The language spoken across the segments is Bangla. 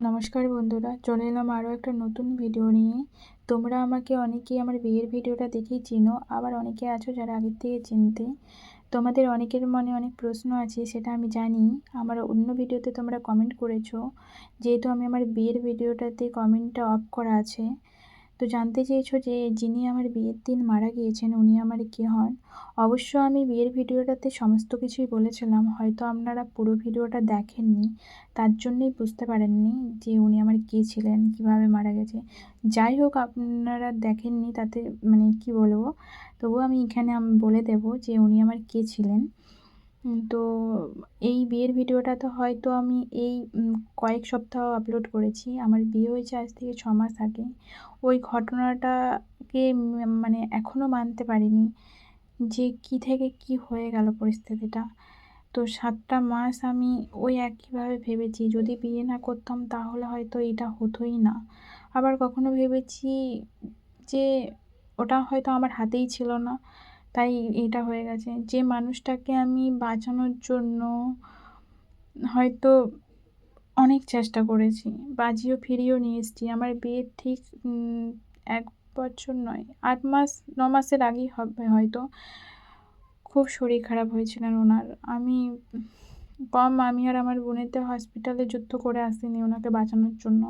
নমস্কার বন্ধুরা, চলে এলাম আরও একটা নতুন ভিডিও নিয়ে। তোমরা আমাকে অনেকেই আমার বিয়ের ভিডিওটা দেখেই চিনো, আবার অনেকে আছো যারা আগের থেকে চিনতে। তোমাদের অনেকের মনে অনেক প্রশ্ন আছে, সেটা আমি জানি। আমার অন্য ভিডিওতে তোমরা কমেন্ট করেছ, যেহেতু আমি আমার বিয়ের ভিডিওটাতে কমেন্টটা অফ করা আছে। তো জানতে চেয়েছো যে যিনি আমার বিয়ের দিন মারা গিয়েছেন, উনি আমার কে হন? অবশ্য আমি বিয়ের ভিডিওটাতে সমস্ত কিছুই বলেছিলাম, হয়তো আপনারা পুরো ভিডিওটা দেখেননি, তার জন্যই বুঝতে পারেননি যে উনি আমার কে ছিলেন, কীভাবে মারা গেছে। যাই হোক, আপনারা দেখেননি তাতে মানে কি বলব? তবুও আমি এখানে বলে দেব যে উনি আমার কে ছিলেন। তো এই বিয়ের ভিডিওটা তো হয়তো আমি এই কয়েক সপ্তাহ আপলোড করেছি। আমার বিয়ে হয়েছে আজ থেকে ছ মাস আগে। ওই ঘটনাটাকে মানে এখনও মানতে পারিনি যে কি থেকে কি হয়ে গেল পরিস্থিতিটা। তো সাতটা মাস আমি ওই একইভাবে ভেবেছি, যদি বিয়ে না করতাম তাহলে হয়তো এটা হতোই না। আবার কখনো ভেবেছি যে ওটা হয়তো আমার হাতেই ছিল না। তাই এটা হয়ে গেছে। যে মানুষটাকে আমি বাঁচানোর জন্য হয়তো অনেক চেষ্টা করেছি, বাজিও ফিরিয়েও নিয়ে এসেছি। আমার বিয়ের ঠিক এক বছর নয়, আট মাস, ন মাসের আগেই হবে হয়তো। খুব শরীর খারাপ হয়েছিলেন ওনার। আমি কম আমি আর আমার বোনেতে হসপিটালে যুদ্ধ করে আসিনি ওনাকে বাঁচানোর জন্য।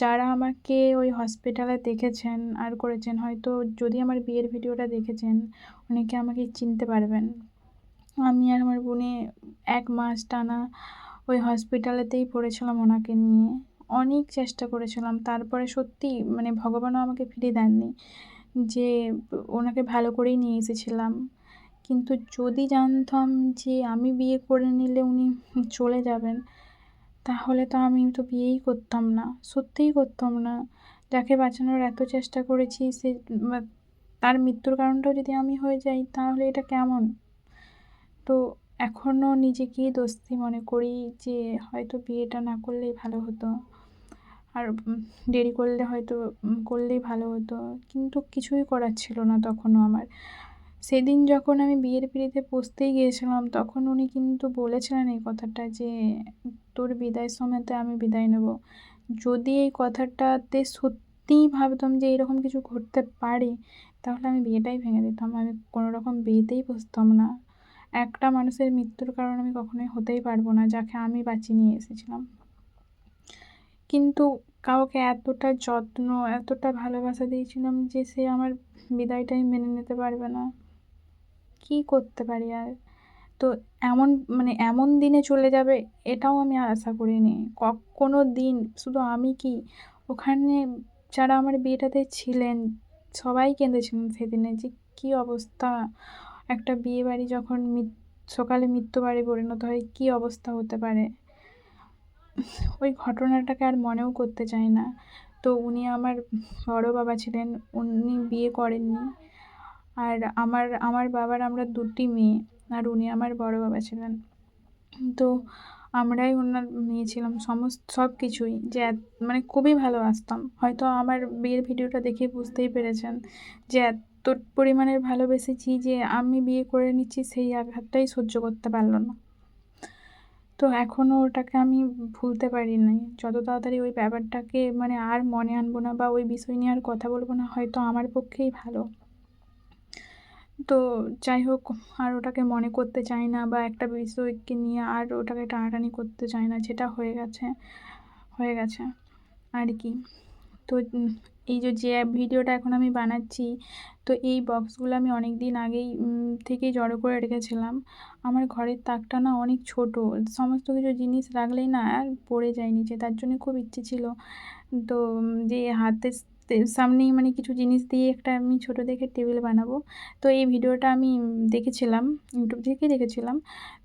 যারা আমাকে ওই হসপিটালে দেখেছেন আর করেছেন, হয়তো যদি আমার বিয়ের ভিডিওটা দেখেছেন, অনেকে আমাকে চিনতে পারবেন। আমি আর আমার বোনে এক মাস টানা ওই হসপিটালেতেই পড়েছিলাম ওনাকে নিয়ে। অনেক চেষ্টা করেছিলাম, তারপরে সত্যি মানে ভগবানও আমাকে ফিরে দেননি যে ওনাকে ভালো করেই নিয়ে এসেছিলাম। কিন্তু যদি জানতাম যে আমি বিয়ে করে নিলে উনি চলে যাবেন তাহলে তো আমি তো বিয়েই করতাম না, সত্যিই করতাম না। যাকে বাঁচানোর এত চেষ্টা করেছি, সে তার মৃত্যুর কারণটাও যদি আমি হয়ে যাই, তাহলে এটা কেমন? তো এখনও নিজেকেই দোস্তি মনে করি যে, হয়তো বিয়েটা না করলেই ভালো হতো। আর দেরি করলে হয়তো করলেই ভালো হতো। কিন্তু কিছুই করার ছিল না তখনও আমার। সেদিন যখন আমি বিয়ের পিড়িতে বসতেই গিয়েছিলাম, তখন উনি কিন্তু বলেছিলেন এই কথাটা যে, তোর বিদায়ের সময়তে আমি বিদায় নেব। যদি এই কথাটাতে সত্যিই ভাবতাম যে এরকম কিছু ঘটতে পারে, তাহলে আমি বিয়েটাই ভেঙে দিতাম। আমি কোনো রকম বিয়েতেই বসতাম না। একটা মানুষের মৃত্যুর কারণ আমি কখনোই হতেই পারব না, যাকে আমি বাঁচিয়ে নিয়ে এসেছিলাম। কিন্তু কাউকে এতটা যত্ন, এতটা ভালোবাসা দিয়েছিলাম যে সে আমার বিদায়টাই মেনে নিতে পারবে না। কী করতে পারি আর? তো এমন মানে এমন দিনে চলে যাবে এটাও আমি আশা করিনি। কোনো দিন, শুধু আমি কি? ওখানে যারা আমার বিয়েটাতে ছিলেন, সবাই কেঁদেছিলেন সেদিনে যে কী অবস্থা? একটা বিয়ে বাড়ি যখন সকালে মৃত্যু বাড়ি পরিণত হয়, কী অবস্থা হতে পারে? ওই ঘটনাটাকে আর মনেও করতে চাই না। তো উনি আমার বড় বাবা ছিলেন, উনি বিয়ে করেননি। আর আমার আমার বাবার আমরা দুটি মেয়ে আর উনি আমার বড় বাবা ছিলেন। তো আমরাই ওনার মেয়ে ছিলাম, সমস্ত, সব কিছুই যে মানে খুবই ভালোবাসতাম হয়তো আমার বিয়ের ভিডিওটা দেখে বুঝতেই পেরেছেন যে এত পরিমাণের ভালোবেসেছি যে আমি বিয়ে করে নিচ্ছি সেই আঘাতটাই সহ্য করতে পারল না। তো এখনও ওটাকে আমি ভুলতে পারি নাই। যত তাড়াতাড়ি ওই ব্যাপারটাকে মানে আর মনে আনব না বা ওই বিষয় নিয়ে আর কথা বলব না, হয়তো আমার পক্ষেই ভালো। তো যাই হোক, আর ওটাকে মনে করতে চাই না বা একটা বিষয়কে নিয়ে আর ওটাকে টানাটানি করতে চাই না যেটা হয়ে গেছে হয়ে গেছে। আর কি? তো এই যে যে ভিডিওটা এখন আমি বানাচ্ছি, তো এই বক্সগুলো আমি অনেক দিন আগেই থেকেই জড়ো করে রেখেছিলাম। আমার ঘরের তাকটা না অনেক ছোট, সমস্ত কিছু জিনিস রাখলেই না আর পড়ে যায় নিচে, তার জন্য খুব ইচ্ছে ছিল। তো যে হাতের সামনেই মানে কিছু জিনিস দিয়ে একটা আমি ছোটো দেখে টেবিল বানাবো। তো এই ভিডিওটা আমি দেখেছিলাম ইউটিউব থেকেই দেখেছিলাম।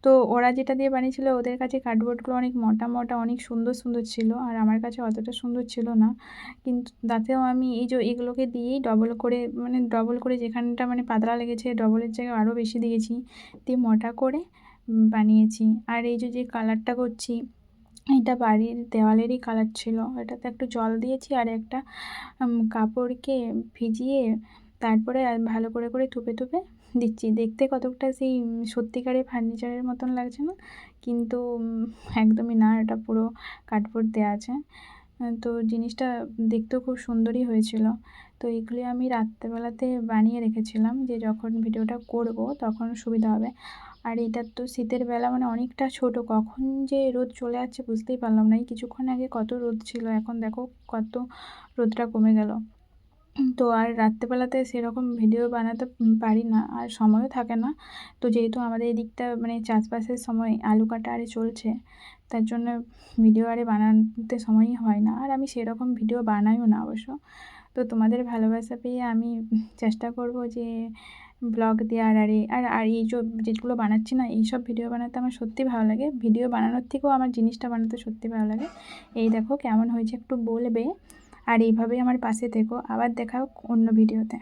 তো ওরা যেটা দিয়ে বানিয়েছিল, ওদের কাছে কার্ডবোর্ডগুলো অনেক মোটা মোটা, অনেক সুন্দর সুন্দর ছিল আর আমার কাছে অতটা সুন্দর ছিল না। কিন্তু তাতেও আমি এই যে এগুলোকে দিয়েই ডবল করে মানে ডবল করে যেখানটা মানে পাতলা লেগেছে ডবলের জায়গায় আরও বেশি দিয়েছি, দিয়ে মোটা করে বানিয়েছি। আর এই যে যে কালারটা করছি এটা বাড়ির দেওয়ালেরই কালার ছিল। এটাতে একটু জল দিয়েছি আর একটা কাপড়কে ভিজিয়ে তারপরে আর ভালো করে করে থুপে থুপে দিচ্ছি। দেখতে কতকটা সেই সত্যিকারের ফার্নিচারের মতন লাগছে না, কিন্তু একদমই না। এটা পুরো কাঠবোর্ড দেওয়া আছে। তো জিনিসটা দেখতেও খুব সুন্দরই হয়েছিল। তো এগুলি আমি রাত্রেবেলাতে বানিয়ে রেখেছিলাম যে যখন ভিডিওটা করব তখন সুবিধা হবে। আর এটা তো শীতের বেলা মানে অনেকটা ছোট, কখন যে রোদ চলে আসছে বুঝতেই পারলাম না। এই কিছুক্ষণ আগে কত রোদ ছিল, এখন দেখো কত রোদটা কমে গেল। তো আর রাত্রেবেলাতে সেরকম ভিডিও বানাতে পারি না, আর সময়ও থাকে না। তো যেহেতু আমাদের এদিকটা মানে চাষবাসের সময় আলু কাটা আরে চলছে, তার জন্য ভিডিও আরে বানাতে সময়ই হয় না। আর আমি সেরকম ভিডিও বানাইও না অবশ্য। তো তোমাদের ভালোবাসা পেয়ে আমি চেষ্টা করব যে ব্লগ দেওয়ার আরে, আর আর এই যেগুলো বানাচ্ছি না এইসব ভিডিও বানাতে আমার সত্যি ভালো লাগে। ভিডিও বানানোর থেকেও আমার জিনিসটা বানাতে সত্যি ভালো লাগে। এই দেখো কেমন হয়েছে একটু বলবে। আর এইভাবেই আমার পাশে থেকো। আবার দেখা হোক অন্য ভিডিওতে।